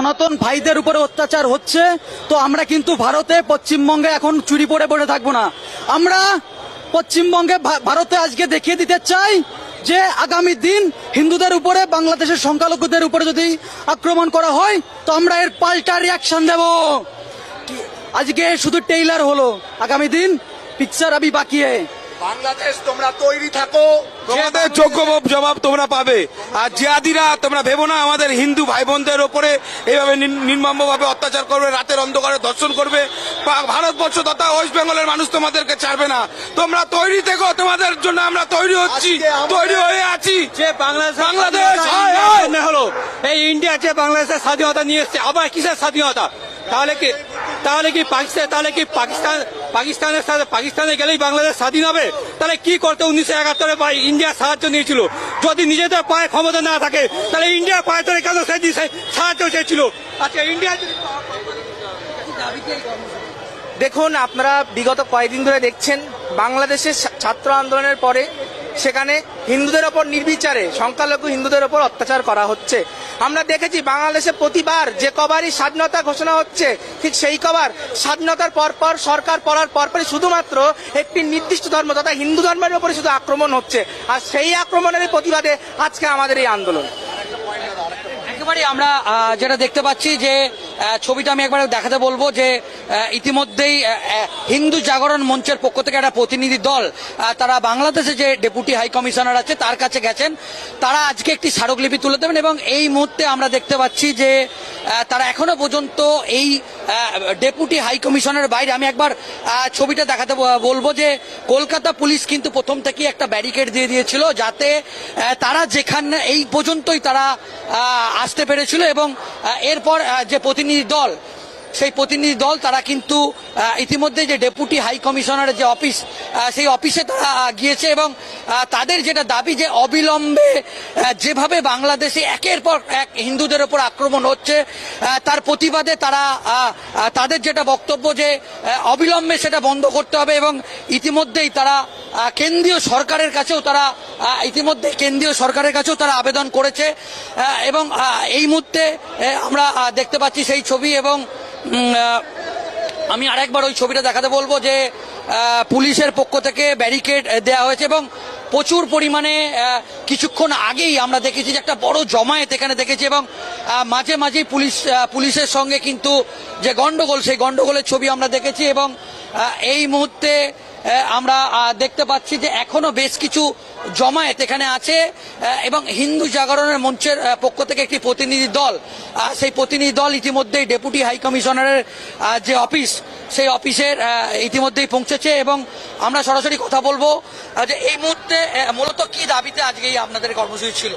সনাতন ভাইদের উপরে অত্যাচার হচ্ছে, তো আমরা কিন্তু ভারতে পশ্চিমবঙ্গে এখন চুরি পড়ে পড়ে থাকব না। আমরা পশ্চিমবঙ্গে ভারতে আজকে দেখিয়ে দিতে চাই যে আগামী দিন হিন্দুদের উপরে, বাংলাদেশের সংখ্যালঘুদের উপরে যদি আক্রমণ করা হয়, তো আমরা এর পাল্টা রিয়াকশন দেব। আজকে শুধু টেইলার হলো। আগামী দিন পিকচার আবি বাকি বাংলাদেশ তোমরা তৈরি থাকো। তোমাদের যোগ্য জবাব তোমরা পাবে। আর জিয়াদিরা তোমরা ভেবো না আমাদের হিন্দু ভাই বোনদের ওপরে এইভাবে নির্মম ভাবে অত্যাচার করবে রাতের অন্ধকারে ধর্ষণ করবে। ভারতবর্ষ তথা ওয়েস্ট বেঙ্গলের মানুষ তোমাদেরকে ছাড়বে না। তোমরা তৈরি থেকো তোমাদের জন্য আমরা তৈরি হচ্ছি তৈরি হয়ে আছি। যে বাংলাদেশ বাংলাদেশ, হায়, হায়। হলো এই ইন্ডিয়া যে বাংলাদেশের স্বাধীনতা নিয়ে এসছে আবার কিসের স্বাধীনতা? তাহলে কি তাহলে কি পাকিস্তান তাহলে কি পাকিস্তান পাকিস্তানের সাথে পাকিস্তানে গেলেই বাংলাদেশ স্বাধীন হবে তাহলে কি করতে উনিশশো একাত্তরে ইন্ডিয়া সাহায্য নিয়েছিল যদি নিজেদের পায়ে ক্ষমতা না থাকে তাহলে ইন্ডিয়ার পায়ে ধরে কেন সে সাহায্য চেয়েছিল আচ্ছা ইন্ডিয়া দেখুন আপনারা বিগত কয়েকদিন ধরে দেখছেন বাংলাদেশের ছাত্র আন্দোলনের পরে সেখানে হিন্দুদের ওপর নির্বিচারে, সংখ্যালঘু হিন্দুদের ওপর অত্যাচার করা হচ্ছে। আমরা দেখেছি বাংলাদেশে প্রতিবার যে কবারই স্বাধীনতা ঘোষণা হচ্ছে, ঠিক সেই কবার স্বাধীনতার পরপর সরকার পড়ার পরপরই শুধুমাত্র একটি নির্দিষ্ট ধর্ম তথা হিন্দু ধর্মের ওপরে শুধু আক্রমণ হচ্ছে। আর সেই আক্রমণের প্রতিবাদে আজকে আমাদের এই আন্দোলন। একেবারে আমরা যেটা দেখতে পাচ্ছি যে ছবিটা আমি একবার দেখাতে বলব যে ইতিমধ্যেই হিন্দু জাগরণ মঞ্চের পক্ষ থেকে একটা প্রতিনিধি দল তারা বাংলাদেশে যে ডেপুটি হাই কমিশনার আছে, তার কাছে গেছেন। তারা আজকে একটি স্মারকলিপি তুলে দেবেন এবং এই মুহূর্তে আমরা দেখতে পাচ্ছি যে তারা এখনও পর্যন্ত এই ডেপুটি হাই কমিশনের বাইরে, আমি একবার ছবিটা দেখাতে বলব যে কলকাতা পুলিশ কিন্তু প্রথম থেকেই একটা ব্যারিকেড দিয়ে দিয়েছিল যাতে তারা যেখানে, এই পর্যন্তই তারা আসতে পেরেছিল এবং এরপর যে প্রতিনিধি দল সেই প্রতিনিধি দল, তারা কিন্তু ইতিমধ্যে যে ডেপুটি হাই কমিশনারের যে অফিস সেই অফিসে তারা গিয়েছে এবং তাদের যেটা দাবি যে অবিলম্বে যেভাবে বাংলাদেশে একের পর এক হিন্দুদের ওপর আক্রমণ হচ্ছে তার প্রতিবাদে তারা তাদের যেটা বক্তব্য যে অবিলম্বে সেটা বন্ধ করতে হবে এবং ইতিমধ্যেই তারা কেন্দ্রীয় সরকারের কাছেও তারা ইতিমধ্যে কেন্দ্রীয় সরকারের কাছেও তারা আবেদন করেছে এবং এই মুহূর্তে আমরা দেখতে পাচ্ছি সেই ছবি এবং আমি আরেকবার ওই ছবিটা দেখাতে বলব যে পুলিশের পক্ষ থেকে ব্যারিকেড দেওয়া হয়েছে এবং প্রচুর পরিমাণে কিছুক্ষণ আগেই আমরা দেখেছি যে একটা বড় জমায়েত এখানে দেখেছি এবং মাঝে মাঝেই পুলিশ পুলিশের সঙ্গে কিন্তু যে গন্ডগোল, সেই গন্ডগোলের ছবি আমরা দেখেছি এবং এই মুহূর্তে আমরা দেখতে পাচ্ছি যে এখনও বেশ কিছু জমায়েত এখানে আছে এবং হিন্দু জাগরণের মঞ্চের পক্ষ থেকে একটি প্রতিনিধি দল সেই প্রতিনিধি দল ইতিমধ্যেই ডেপুটি হাই কমিশনারের যে অফিস, সেই অফিসের ইতিমধ্যেই পৌঁছেছে, এবং আমরা সরাসরি কথা বলব যে এই মুহূর্তে মূলত কি দাবিতে আজকে আপনাদের কর্মসূচি ছিল?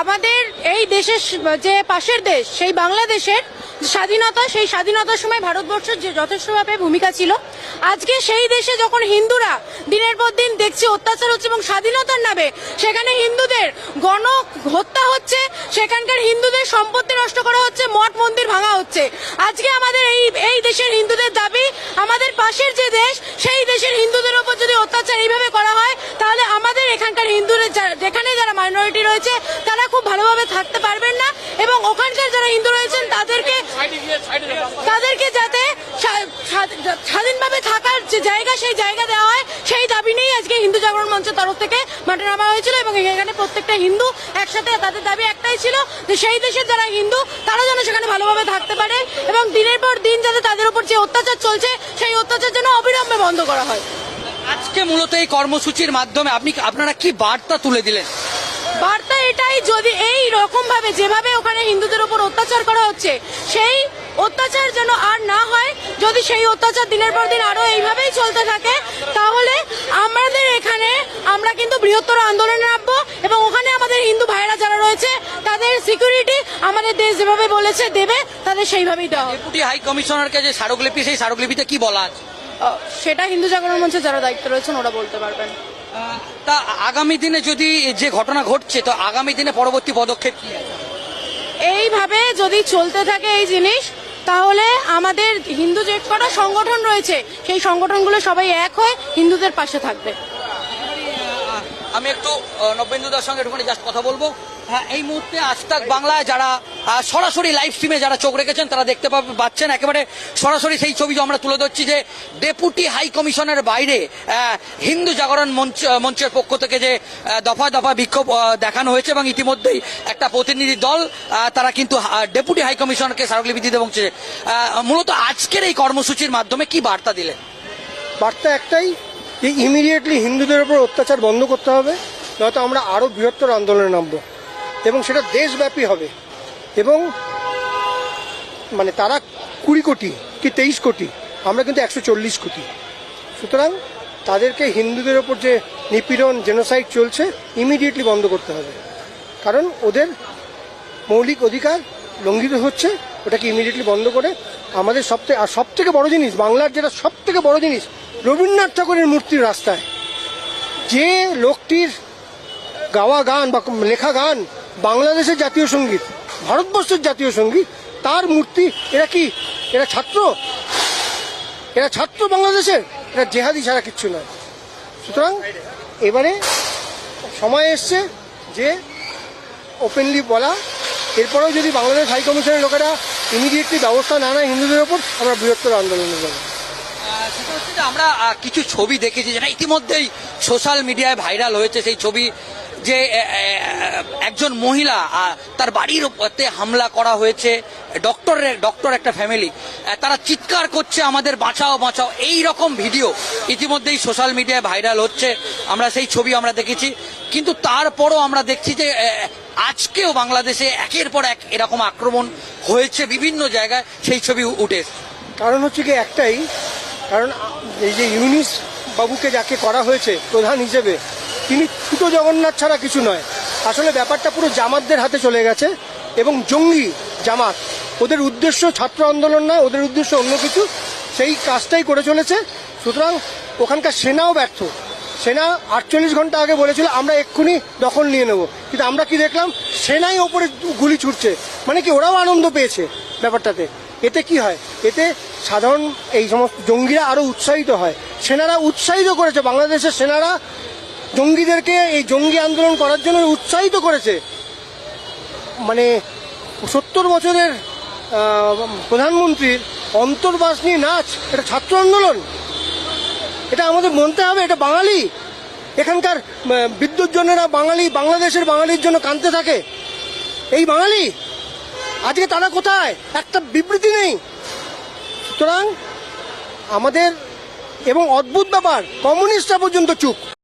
আমাদের এই দেশের, যে পাশের দেশ, সেই বাংলাদেশের স্বাধীনতা, সেই স্বাধীনতার সময় ভারতবর্ষের যে যথেষ্টভাবে ভূমিকা ছিল, আজকে সেই দেশে যখন হিন্দুরা দিনের পর দিন দেখছি অত্যাচার হচ্ছে এবং স্বাধীনতার নামে সেখানে হিন্দুদের গণ হত্যা হচ্ছে, সেখানকার হিন্দুদের সম্পত্তি নষ্ট করা হচ্ছে, মঠ মন্দির ভাঙা হচ্ছে। আজকে আমাদের এই এই দেশের হিন্দুদের দাবি, আমাদের পাশের যে দেশ, সেই দেশের হিন্দুদের ওপর যদি অত্যাচার এইভাবে করা হয়, তাহলে আমাদের এখানকার হিন্দুদের যেখানে জায়গা দেওয়া হয় সেই দাবি নিয়েই আজকে হিন্দু জাগরণ মঞ্চের তরফ থেকে মাঠে নামা হয়েছিল এবং এখানে প্রত্যেকটা হিন্দু একসাথে তাদের দাবি একটাই ছিল যে সেই দেশের যারা হিন্দু তারা যেন সেখানে ভালোভাবে থাকতে পারে এবং দিনের পর দিন যাতে তাদের উপর যে অত্যাচার চলছে সেই অত্যাচার যেন অবিলম্বে বন্ধ করা হয়। আজকে মূলত এই কর্মসূচির মাধ্যমে আপনি আপনারা কি বার্তা তুলে দিলেন? বার্তা এটাই যদি ভাবে যেভাবে ওখানে হিন্দুদের উপর অত্যাচার করা হচ্ছে সেই অত্যাচার যেন আর না হয় যদি সেই অত্যাচার দিনের পর দিন আরও এইভাবেই চলতে থাকে তাহলে আমাদের এখানে আমরা কিন্তু বৃহত্তর আন্দোলনে নামবো এবং ওখানে আমাদের হিন্দু ভাইরা যারা রয়েছে তাদের সিকিউরিটি আমাদের দেশ যেভাবে বলেছে দেবে তাদের সেইভাবেই দেওয়া। ডেপুটি হাই কমিশনারকে যে স্মারকলিপি সেই স্মারকলিপিতে কি বলা আছে সেটা হিন্দু জাগরণ মঞ্চে যারা দায়িত্ব রয়েছেন ওরা বলতে পারবেন তা আগামী দিনে যদি যে ঘটনা ঘটছে, তো আগামী দিনে পরবর্তী পদক্ষেপ কি এইভাবে যদি চলতে থাকে এই জিনিস, তাহলে আমাদের হিন্দু যে কটা সংগঠন রয়েছে, সেই সংগঠনগুলো সবাই এক হয়ে হিন্দুদের পাশে থাকবে। আমি একটু আহ, নবেন্দুদার সঙ্গে একটুখানি জাস্ট কথা বলব। হ্যাঁ, এই মুহূর্তে আজতাক বাংলায় যারা সরাসরি লাইভ স্ট্রিমে যারা চোখ রেখেছেন তারা দেখতে পাচ্ছেন একেবারে সরাসরি সেই ছবি আমরা তুলে ধরছি যে ডেপুটি হাই কমিশনের বাইরে হিন্দু জাগরণ মঞ্চ মঞ্চের পক্ষ থেকে যে দফা দফা বিক্ষোভ দেখানো হয়েছে এবং ইতিমধ্যেই একটা প্রতিনিধি দল তারা কিন্তু ডেপুটি হাই কমিশনকে স্মারকলিপি দিতে পৌঁছেছে মূলত আজকের এই কর্মসূচির মাধ্যমে কি বার্তা দিলেন? বার্তা একটাই যে ইমিডিয়েটলি হিন্দুদের উপর অত্যাচার বন্ধ করতে হবে, নয়তো আমরা আরও বৃহত্তর আন্দোলনে নামব। এবং সেটা দেশব্যাপী হবে। এবং মানে তারা কুড়ি কোটি কি তেইশ কোটি, আমরা কিন্তু একশো চল্লিশ কোটি। সুতরাং তাদেরকে হিন্দুদের ওপর যে নিপীড়ন জেনোসাইড চলছে ইমিডিয়েটলি বন্ধ করতে হবে। কারণ ওদের মৌলিক অধিকার লঙ্ঘিত হচ্ছে, ওটাকে ইমিডিয়েটলি বন্ধ করে। আমাদের সব থেকে আর সব থেকে বড় জিনিস, বাংলার যেটা সব থেকে বড় জিনিস রবীন্দ্রনাথ ঠাকুরের মূর্তির রাস্তায়। যে লোকটির গাওয়া গান বা লেখা গান বাংলাদেশের জাতীয় সংগীত, ভারতবর্ষের জাতীয় সংগীত, তার মূর্তি এরা কি? এরা ছাত্র? এরা ছাত্র বাংলাদেশের? এরা জেহাদি ছাড়া কিচ্ছু নয়। সুতরাং এবারে সময় এসছে যে ওপেনলি বলা। এরপরেও যদি বাংলাদেশ হাই কমিশনের লোকেরা ইমিডিয়েটলি ব্যবস্থা না নেয় হিন্দুদের ওপর, আমরা বৃহত্তর আন্দোলনে যাব। আমরা কিছু ছবি দেখেছি যেটা ইতিমধ্যেই সোশ্যাল মিডিয়ায় ভাইরাল হয়েছে। সেই ছবি যে একজন মহিলা তার বাড়ির হামলা করা হয়েছে। ডক্টরের, ডক্টর একটা ফ্যামিলি। তারা চিৎকার করছে আমাদের বাঁচাও বাঁচাও। এই রকম ভিডিও ইতিমধ্যেই সোশ্যাল মিডিয়ায় ভাইরাল হচ্ছে। আমরা সেই ছবি আমরা দেখেছি। কিন্তু তারপরও আমরা দেখছি যে আজকেও বাংলাদেশে একের পর এক এরকম আক্রমণ হয়েছে বিভিন্ন জায়গায়। সেই ছবি উঠে কারণ হচ্ছে কি একটাই কারণ এই যে ইউনিস বাবুকে যাকে করা হয়েছে প্রধান হিসেবে, তিনি ছুটো জগন্নাথ ছাড়া কিছু নয়। আসলে ব্যাপারটা পুরো জামাতদের হাতে চলে গেছে এবং জঙ্গি জামাত, ওদের উদ্দেশ্য ছাত্র আন্দোলন নয়, ওদের উদ্দেশ্য অন্য কিছু, সেই কাজটাই করে চলেছে। সুতরাং ওখানকার সেনাও ব্যর্থ। সেনা আটচল্লিশ ঘণ্টা আগে বলেছিল, আমরা এক্ষুনি দখল নিয়ে নেব। কিন্তু আমরা কি দেখলাম, সেনাই ওপরে গুলি ছুটছে। মানে কি, ওরাও আনন্দ পেয়েছে ব্যাপারটাতে। এতে কি হয়? এতে সাধারণ এই সমস্ত জঙ্গিরা আরও উৎসাহিত হয়। সেনারা উৎসাহিত করেছে, বাংলাদেশের সেনারা জঙ্গিদেরকে এই জঙ্গি আন্দোলন করার জন্য উৎসাহিত করেছে। মানে সত্তর বছরের প্রধানমন্ত্রীর অন্তর্বাস নিয়ে নাচ, এটা ছাত্র আন্দোলন। এটা আমাদের মানতে হবে, এটা বাঙালি। এখানকার বিদ্যুৎ জনেরা বাঙালি, বাংলাদেশের বাঙালির জন্য কাঁদতে থাকে। এই বাঙালি, আজকে তারা কোথায়? একটা বিবৃতি নেই। সুতরাং আমাদের এবং অদ্ভুত ব্যাপার কমিউনিস্টরা পর্যন্ত চুপ।